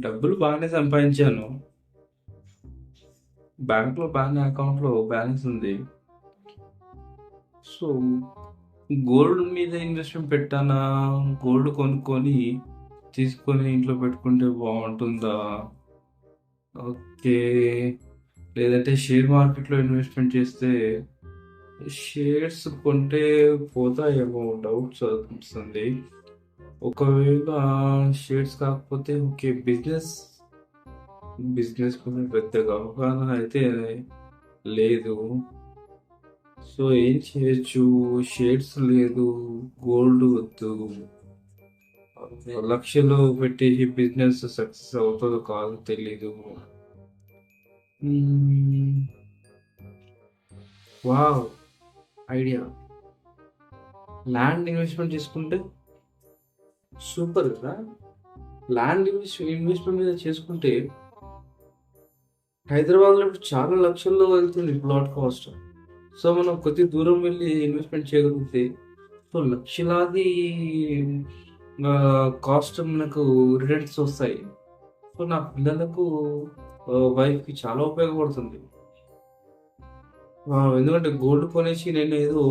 డబ్బులు బాగానే సంపాదించాను. బ్యాంక్లో బాగానే అకౌంట్లో బ్యాలెన్స్ ఉంది. సో గోల్డ్ మీద ఇన్వెస్ట్మెంట్ పెట్టానా? గోల్డ్ కొనుక్కొని తీసుకొని ఇంట్లో పెట్టుకుంటే బాగుంటుందా? ఓకే లేదంటే షేర్ మార్కెట్లో ఇన్వెస్ట్మెంట్ చేస్తే షేర్స్ కొంటే పోతాయేమో డౌట్స్ అనిపిస్తుంది ఒకవేళ షేడ్స్ కాకపోతే ఓకే బిజినెస్ బిజినెస్ మీద పెద్దగా అవగాహన అయితే లేదు. సో ఏం చేయొచ్చు? షేడ్స్ లేదు గోల్డ్ వద్దు. లక్షలు పెట్టేసి బిజినెస్ సక్సెస్ అవుతుందో కాదు తెలీదు. Wow idea. ల్యాండ్ ఇన్వెస్ట్మెంట్ చేసుకుంటే సూపర్ కదా? ల్యాండ్ ఇన్వెస్ట్ ఇన్వెస్ట్మెంట్ మీద చేసుకుంటే హైదరాబాద్లో ఇప్పుడు చాలా లక్షల్లో వెళ్తుంది ప్లాట్ కాస్ట్. సో మనం కొద్ది దూరం వెళ్ళి ఇన్వెస్ట్మెంట్ చేయగలిగితే సో లక్షలాది కాస్ట్ మనకు రిటర్న్స్ వస్తాయి. సో నా పిల్లలకు వైఫ్కి చాలా ఉపయోగపడుతుంది. ఎందుకంటే గోల్డ్ కొనేసి నేను ఏదో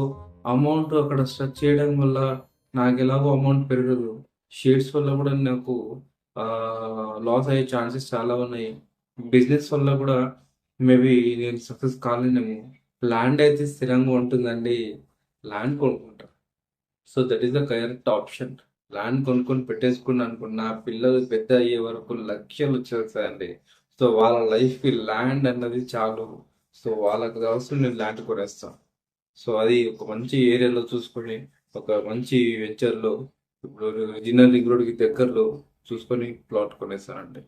అమౌంట్ అక్కడ స్ట్రచ్ చేయడం వల్ల నాకు ఎలాగో అమౌంట్ పెరగదు. షేర్స్ వల్ల కూడా నాకు లాస్ అయ్యే ఛాన్సెస్ చాలా ఉన్నాయి. బిజినెస్ వల్ల కూడా మేబీ నేను సక్సెస్ కాలేనేమో ల్యాండ్ అయితే స్థిరంగా ఉంటుందండి. Land కొనుక్కుంటా. So that is the correct option land కొనుక్కొని పెట్టేసుకున్నాను అనుకున్న నా పిల్లలు పెద్ద అయ్యే వరకు లక్ష్యాలు వచ్చేస్తాయండి. సో వాళ్ళ లైఫ్కి ల్యాండ్ అన్నది చాలు. సో వాళ్ళకి కావాల్సిన నేను ల్యాండ్ కొనేస్తాను సో అది ఒక మంచి ఏరియాలో చూసుకొని ఒక మంచి వెంచర్లో ఇప్పుడు ఇంజనీరింగ్ రోడ్కి దగ్గరలో చూసుకొని ప్లాట్ కొనేస్తానండి